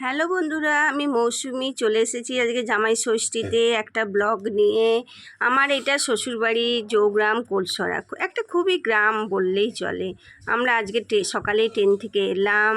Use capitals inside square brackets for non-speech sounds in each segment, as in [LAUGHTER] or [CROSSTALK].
Hello বন্ধুরা, আমি মৌসুমি চলে এসেছি আজকে জামাই ষষ্ঠীতে একটা ব্লগ নিয়ে। আমার এটা শ্বশুরবাড়ি জৌগ্রাম কোলসরা, একটা খুবই গ্রাম বললেই চলে। আমরা আজকে সকালে ট্রেন থেকে এলাম,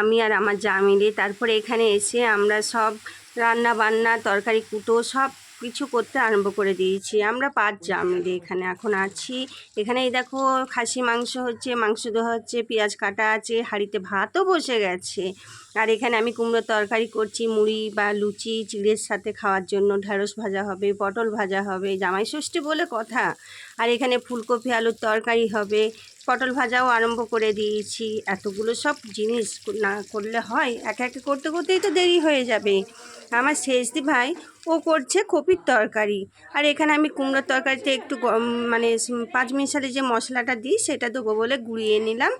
আমি আর আমার যা মিলে তারপরে এখানে এসে আমরা সব রান্না বান্না তরকারি, কুটো সব কিছু করতে আরম্ভ করে দিয়েছি। আমরা পাঁচ যা মিলে এখানে এখন আছি। এখানে এই দেখো খাসি মাংস হচ্ছে, মাংস দেওয়া হচ্ছে, পেঁয়াজ কাটা আছে, হাঁড়িতে ভাতও বসে গেছে। আর এখানে আমি কুমড়োর তরকারি করছি, মুড়ি বা লুচি চিড়ের সাথে খাওয়ার জন্য ঢ্যাঁড়স ভাজা হবে, পটল ভাজা হবে, জামাই ষষ্ঠী বলে কথা। আর এখানে ফুলকপি, আলুর তরকারি হবে পটল ভাজাও আরম্ভ করে দিয়েছি। এতগুলো সব জিনিস না করলে হয়, একে একে করতে করতেই তো দেরি হয়ে যাবে। আমার শেষদি ভাই, ও করছে কপির তরকারি। আর এখানে আমি কুমড়োর তরকারিতে একটু মানে পাঁচ মিশালি যে মশলাটা দিই, সেটা দেবো বলে গুঁড়িয়ে নিলাম।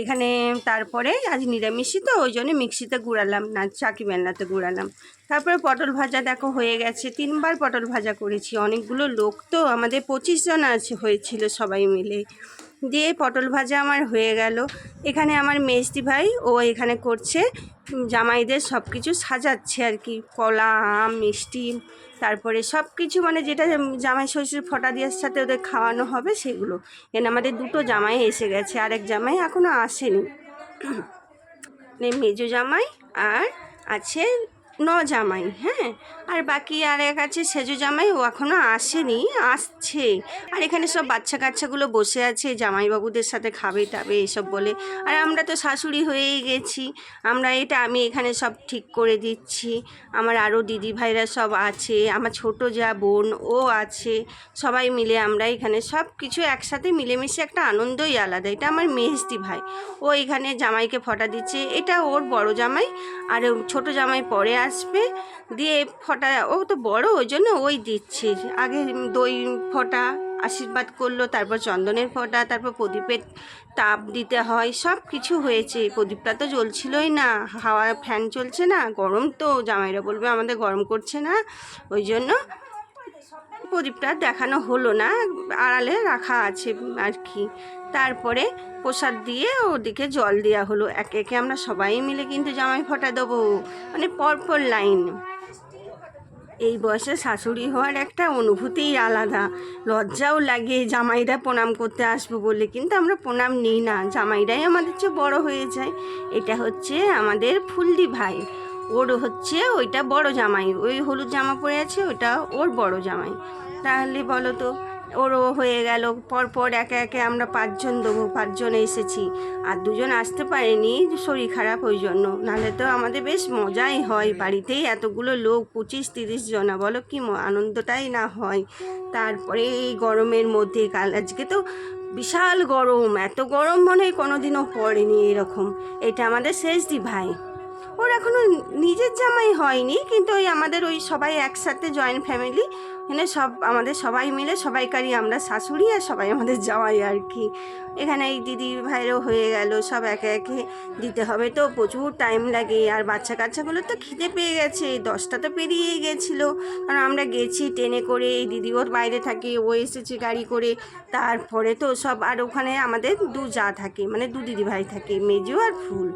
এখানে তারপরে আজ নিরামিষই তো, ওই জন্য মিক্সিতে গুঁড়ালাম, না চাকি বেলনাতে গুঁড়ালাম। তারপরে পটল ভাজা দেখো হয়ে গেছে, তিনবার পটল ভাজা করেছি। অনেকগুলো লোক তো আমাদের পঁচিশ জন আছে, হয়েছিল সবাই মিলে। দিয়ে পটল ভাজা আমার হয়ে গেল। এখানে আমার মেজদি ভাই, ও এখানে করছে জামাইদের সব কিছু সাজাচ্ছে আর কি। কলা, আম, মিষ্টি, তারপরে সব কিছু মানে যেটা জামাই শ্বশুর ফটা দিয়ার সাথে ওদের খাওয়ানো হবে সেগুলো। এখানে আমাদের দুটো জামাই এসে গেছে আর এক জামাই এখনও আসেনি। [CLEARS THROAT] মানে মেজো জামাই আর আছে ন জামাই হ্যাঁ? আর বাকি আর এক আছে সেজো জামাই, ও এখনও আসেনি, আসছে। আর এখানে সব বাচ্চা কাচ্চাগুলো বসে আছে, জামাইবাবুদের সাথে খাবে টাবে এসব বলে। আর আমরা তো শাশুড়ি হয়েই গেছি, আমরা এটা আমি এখানে সব ঠিক করে দিচ্ছি। আমার আরও দিদি ভাইরা সব আছে, আমার ছোট যা বোন, ও আছে। সবাই মিলে আমরা এখানে সব কিছু একসাথে মিলেমিশে একটা আনন্দই আলাদা। এটা আমার মেহস্তি ভাই। ও এখানে জামাইকে ফটা দিচ্ছে। এটা ওর বড় জামাই, আর ছোট জামাই পরে আসবে, দিয়ে ফটা, ও তো বড়, ওই জন্য ওই দিচ্ছি। আগে দই ফটা, আশীর্বাদ করল, তারপর চন্দনের ফটা, তারপর প্রদীপের তাপ দিতে হয়, সব কিছু হয়েছে। প্রদীপটা তো জ্বলছিলই না, হাওয়া ফ্যান চলছে না, গরম তো, জামাইরা বলবে আমাদের গরম করছে না, ওই জন্য প্রদীপটা দেখানো হলো না, আড়ালে রাখা আছে আর কি। তারপরে প্রসাদ দিয়ে ওদিকে জল দেওয়া হলো। একে একে আমরা সবাই মিলে কিন্তু জামাই ফটা দেবো। মানে পরপর লাইন। এই বয়সে শাশুড়ি হওয়ার একটা অনুভূতিই আলাদা। লজ্জাও লাগে জামাইরা প্রণাম করতে আসব বলে, কিন্তু আমরা প্রণাম নিই না। জামাইরাই আমাদের চেয়ে বড় হয়ে যায়। এটা হচ্ছে আমাদের ফুলদি ভাই। ওর হচ্ছে ওইটা বড় জামাই, ওই হলুদ জামা পরে আছে ওটা ওর বড় জামাই। তাহলে বলো তো, ওরও হয়ে গেল, পরপর একে একে আমরা পাঁচজন দেবো, পাঁচজন এসেছি। আর দুজন আসতে পারেনি, শরীর খারাপ ওই জন্য। নাহলে তো আমাদের বেশ মজাই হয়, বাড়িতেই এতগুলো লোক, পঁচিশ তিরিশ জনা, বলো কি আনন্দটাই না হয়। তারপরে এই গরমের মধ্যে, কাল আজকে তো বিশাল গরম, এত গরম মনে হয় কোনোদিনও পড়েনি এরকম। এটা আমাদের শেষ দি ভাই ওর এখনও নিজের জামাই হয়নি, কিন্তু ওই আমাদের ওই সবাই একসাথে জয়েন্ট ফ্যামিলি এখানে সব আমাদের সবাই মিলে সবাইকারই আমরা শাশুড়ি আর সবাই আমাদের জামাই আর কি। এখানে এই দিদি ভাইরও হয়ে গেল, সব একে একে দিতে হবে। তো প্রচুর টাইম লাগে আর বাচ্চা কাচ্চাগুলো তো খিদে পেয়ে গেছে দশটা তো পেরিয়েই গেছিল। কারণ আমরা গেছি ট্রেনে করে, এই দিদি ওর বাইরে থাকে, ও এসেছে গাড়ি করে। তারপরে তো সব, আর ওখানে আমাদের দু যা থাকে মানে দু দিদি ভাই থাকে, মেজু আর ফুল।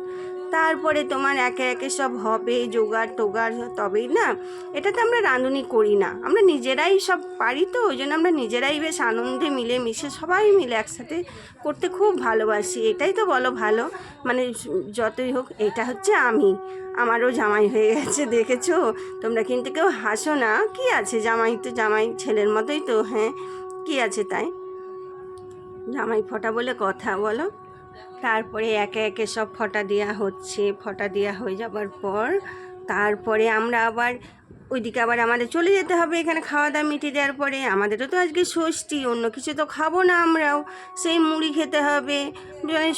তারপরে তোমার একে একে সব হবে, জোগাড় টোগাড় তবেই না? এটাতে আমরা রাঁধুনি করি না। আমরা নিজেরাই সব পারি তো, ওই জন্য আমরা নিজেরাই বেশ আনন্দে মিলে মিশে সবাই মিলে একসাথে করতে খুব ভালোবাসি। এটাই তো বলো ভালো। মানে যতই হোক, এটা হচ্ছে আমি। আমারও জামাই হয়ে গেছে, দেখেছ? তোমরা কিন্তু কেউ হাসো না। কি আছে জামাই তো? জামাই ছেলের মতোই তো হ্যাঁ? কি আছে তাই? জামাই ফটা বলে কথা, বলো? তারপরে একে একে সব ফটা দেওয়া হচ্ছে, ফটা দেওয়া হয়ে যাবার পর তারপরে আমরা আবার ওইদিকে আবার আমাদের চলে যেতে হবে এখানে খাওয়া দাওয়া মিটিয়ে দেওয়ার পরে। আমাদেরও তো আজকে ষষ্ঠী, অন্য কিছু তো খাব না আমরাও। সেই মুড়ি খেতে হবে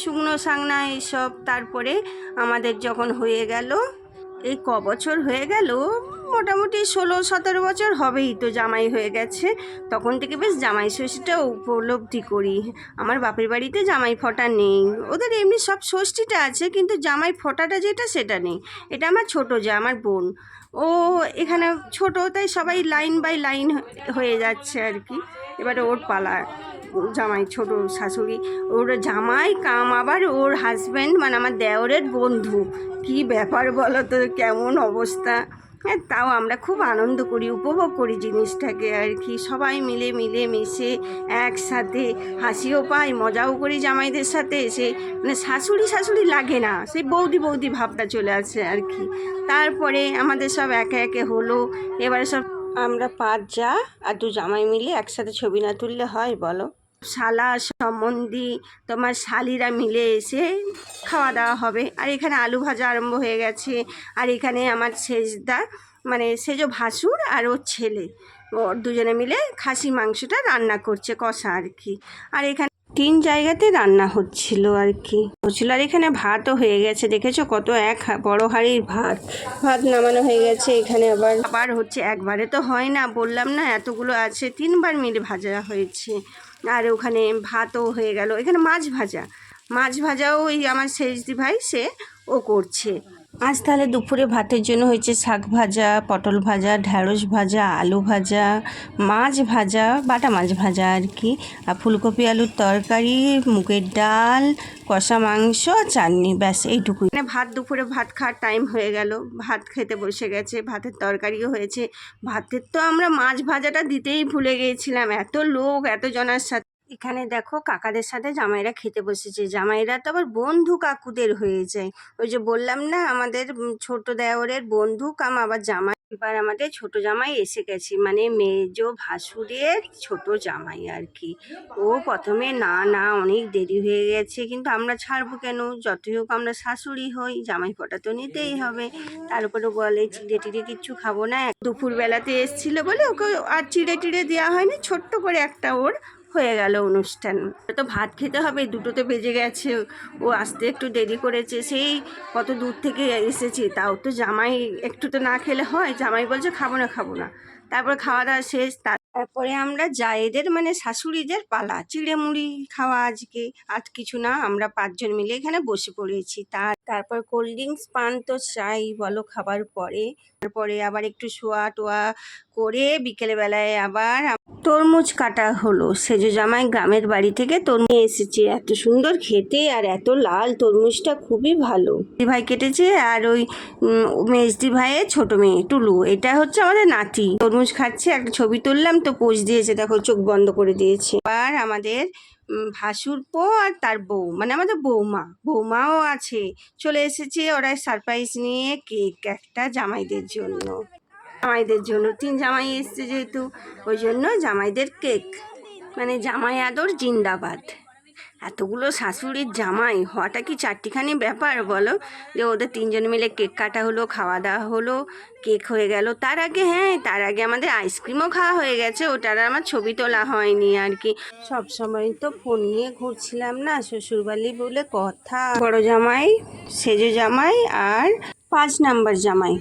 শুকনো সাংনা এইসব। তারপরে আমাদের যখন হয়ে গেল, এই ক বছর হয়ে গেল মোটামুটি ষোলো, সতেরো বছর হবেই তো জামাই হয়ে গেছে। তখন থেকে বেশ জামাই ষষ্ঠীটা উপলব্ধি করি। আমার বাপের বাড়িতে জামাই ফটা নেই। ওদের এমনি সব ষষ্ঠীটা আছে, কিন্তু জামাই ফটাটা যেটা, সেটা নেই। এটা আমার ছোট যা, আমার বোন। ও এখানে ছোট, তাই সবাই লাইন বাই লাইন হয়ে যাচ্ছে আর কি। এবারে ওর পালা, জামাই ছোট শাশুড়ি। ওর জামাই কাম, আবার ওর হাজব্যান্ড মানে আমার দেওরের বন্ধু। কি ব্যাপার বলো তো কেমন অবস্থা? হ্যাঁ তাও আমরা খুব আনন্দ করি, উপভোগ করি জিনিসটাকে আর কি। সবাই মিলে মিলে মিশে একসাথে হাসিও পাই মজাও করি জামাইদের সাথে। সে মানে শাশুড়ি শাশুড়ি লাগে না, সেই বৌদি বৌদি ভাবটা চলে আসে আর কি। তারপরে আমাদের সব একে একে হলো। এবারে সব আমরা পাঁচ যা আর দু জামাই মিলে একসাথে ছবি না তুললে হয় বলো? শালা সম্বন্ধী, তোমার শালিরা মিলে এসে খাওয়া দাওয়া হবে। আর এখানে আলু ভাজা আরম্ভ হয়ে গেছে। আর এখানে আমার সেজদা মানে সেজ ভাসুর আর ওর ছেলে। ওর দুজনে মিলে খাসি মাংসটা রান্না করছে কষা আর কি। আর এখানে তিন জায়গাতে রান্না হচ্ছিল আর কি। হচ্ছিল আর এখানে ভাতও হয়ে গেছে। দেখেছ কত এক বড় হাঁড়ির ভাত। ভাত নামানো হয়ে গেছে। এখানে আবার আবার হচ্ছে, একবারে তো হয় না, বললাম না, এতগুলো আছে, তিনবার মিলে ভাজা হয়েছে। আর ওখানে ভাতও হয়ে গেল। এখানে মাছ ভাজা। মাছ ভাজাও ওই আমার শেষদি ভাই সে ও করছে। আজ তাহলে দুপুরে ভাতের জন্য হয়েছে শাক ভাজা, পটল ভাজা, ঢ্যাঁড়স ভাজা, আলু ভাজা, মাছ ভাজা, বাটা মাছ ভাজা আর কি। আর ফুলকপি, আলুর তরকারি, মুগের ডাল, কষা মাংস, চাটনি, ব্যাস এইটুকুই। মানে ভাত দুপুরে ভাত খাওয়ার টাইম হয়ে গেল। ভাত খেতে বসে গেছে, ভাতের তরকারিও হয়েছে। ভাতের তো আমরা মাছ ভাজাটা দিতেই ভুলে গিয়েছিলাম। এত লোক এত জনের সাথে এখানে দেখো কাকাদের সাথে জামাইরা খেতে বসেছে। জামাইরা তো আবার বন্ধু কাকুদের হয়ে যায়। ওই যে বললাম না, আমাদের ছোট দেওরের বন্ধু কাম আবার জামাই। এবার আমাদের ছোট জামাই এসে গেছে। মানে মেজ ভাসুরের ছোট জামাই আর কি। ও প্রথমে না না, অনেক দেরি হয়ে গেছে, কিন্তু আমরা ছাড়বো কেন? যতই হোক আমরা শাশুড়ি হই, জামাই কটা তো নিতেই হবে। তার উপরে বলে, চিড়ে টিড়ে কিচ্ছু খাব না। দুপুর বেলাতে এসছিল বলে ওকে আর চিড়ে টিড়ে দেওয়া হয়নি, ছোট্ট করে একটা ওর। হয়ে গেল অনুষ্ঠান। তো ভাত খেতে হবে, দুটোতে বেজে গেছে। ও আসতে একটু দেরি করেছে, সেই কত দূর থেকে এসেছে। তাও তো জামাই একটু তো না খেলে হয়, জামাই বলছে খাব না খাব না। তারপর খাওয়া দাওয়া শেষ তারপরে আমরা জায়েদের মানে শাশুড়িদের পালা। চিড়ে মুড়ি খাওয়া আজকে, আর কিছু না, আমরা পাঁচজন মিলে এখানে বসে পড়েছি। তার, তারপর কোল্ড ড্রিঙ্কস পান তো চাই, বলো খাবার পরে। তারপরে আবার একটু শোয়া টোয়া করে বিকেলবেলায় আবার তরমুজ কাটা হলো। সেজো জামাই গ্রামের বাড়ি থেকে তরমুজ এসেছে। এত সুন্দর খেতে আর এত লাল তরমুজটা খুবই ভালো। ভাই কেটেছে আর ওই মেজদি ভাইয়ের ছোট মেয়ে টুলু। এটা হচ্ছে আমাদের নাতি। তরমুজ খাচ্ছে, একটা ছবি তুললাম, তো পোজ দিয়েছে, দেখো, চোখ বন্ধ করে দিয়েছে। আর আমাদের ভাসুরপো আর তার বউ মানে আমাদের বৌমা। বৌমাও আছে। চলে এসেছে ওরা সারপ্রাইজ নিয়ে কেক একটা জামাইদের জন্য। জামাইদের জন্য। তিন জামাই এসছে যেহেতু, ওই জন্য জামাইদের কেক। মানে জামাই আদর জিন্দাবাদ। এতগুলো শাশুড়ির জামাই, হওয়াটা কি চারটিখানি ব্যাপার বলো? যে ওদের তিনজন মিলে কেক কাটা হলো, খাওয়া দাওয়া হলো, কেক হয়ে গেল। তার আগে হ্যাঁ তার আগে আমাদের আইসক্রিমও খাওয়া হয়ে গেছে, ওটার আমার ছবি তোলা হয়নি আর কি। সব সময় তো ফোন নিয়ে ঘুরছিলাম না, শ্বশুরবাড়ি বলে কথা। বড় জামাই, সেজো জামাই আর পাঁচ নাম্বার জামাই।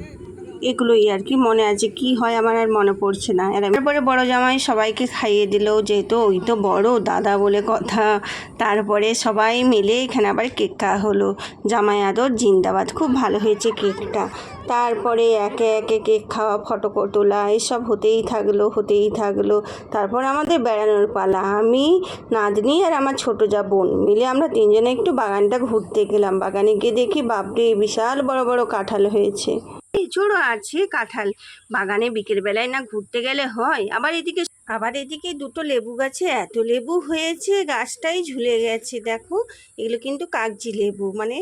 এগুলোই আর কি মনে আছে কি হয় আমার আর মনে পড়ছে না। তারপরে বড় জামাই সবাইকে খাইয়ে দিল, যেহেতু ওই তো বড়, দাদা বলে কথা। তারপরে সবাই মিলে এখানে আবার কেক খাওয়া হলো। জামাই আদর, জিন্দাবাদ, খুব ভালো হয়েছে কেকটা। তারপরে একে একে কেক খাওয়া, ফটো তোলা, এসব হতেই থাকল হতেই থাকল। তারপর আমাদের বেড়ানোর পালা। আমি, নাতনি আর আমার ছোট যা বোন মিলে আমরা তিনজনে একটু বাগানটা ঘুরতে গেলাম। বাগানে গিয়ে দেখি বাপরে, বিশাল বড় বড় কাঁঠাল হয়েছে। এছাড়ও আছে কাঁঠাল। বাগানে বিকেলবেলায় না ঘুরতে গেলে হয়, আবার এদিকে আবার এদিকে দুটো লেবু গাছে এত লেবু হয়েছে, গাছটাই ঝুলে গেছে, দেখো। এগুলো কিন্তু কাগজি লেবু মানে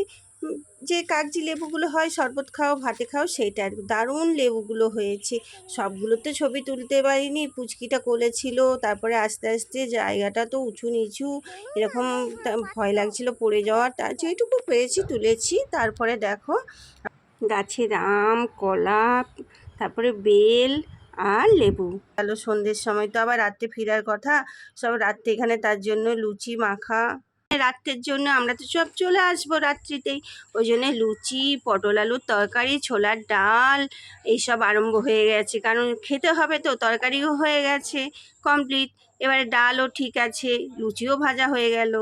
যে কাগজি লেবুগুলো হয়, শরবত খাও, ভাতে খাও, সেইটার দারুণ লেবুগুলো হয়েছে। সবগুলোতে ছবি তুলতে পারিনি, পুচকিটা কোলে ছিল, তারপরে আস্তে আস্তে জায়গাটা তো উঁচু নিচু, এরকম ভয় লাগছিল পড়ে যাওয়ার তার যেটুকু পেয়েছি, তুলেছি, তারপরে দেখো। গাছের আম, কলা, তারপরে বেল আর লেবু। গেল সন্ধ্যের সময় তো আবার রাত্রে ফেরার কথা। সব রাত্রে এখানে তার জন্য লুচি, মাখা। রাত্রের জন্য আমরা তো সব চলে আসব রাত্রিতেই। ওই জন্য লুচি, পটল আলুর তরকারি, ছোলার ডাল, এইসব আরম্ভ হয়ে গেছে। কারণ খেতে হবে তো, তরকারিও হয়ে গেছে কমপ্লিট এবারে ডালও ঠিক আছে, লুচিও ভাজা হয়ে গেল।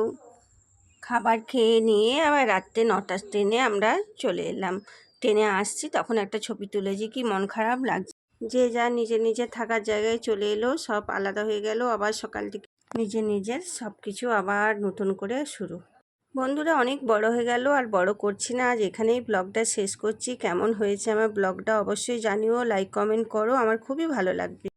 খাবার খেয়ে নিয়ে আবার রাত্রে নটার ট্রেনে আমরা চলে এলাম। ট্রেনে আসছি, তখন একটা ছবি তুলেছি কি মন খারাপ লাগছে। যে যা নিজে নিজে থাকার জায়গায় চলে এলো, সব আলাদা হয়ে গেল, আবার সকাল থেকে নিজের নিজের সব কিছু আবার নতুন করে শুরু। বন্ধুরা, অনেক বড় হয়ে গেল, আর বড় করছি না, আজ এখানেই ব্লগটা শেষ করছি। কেমন হয়েছে আমার ব্লগটা অবশ্যই জানিও লাইক কমেন্ট করো, আমার খুবই ভালো লাগবে।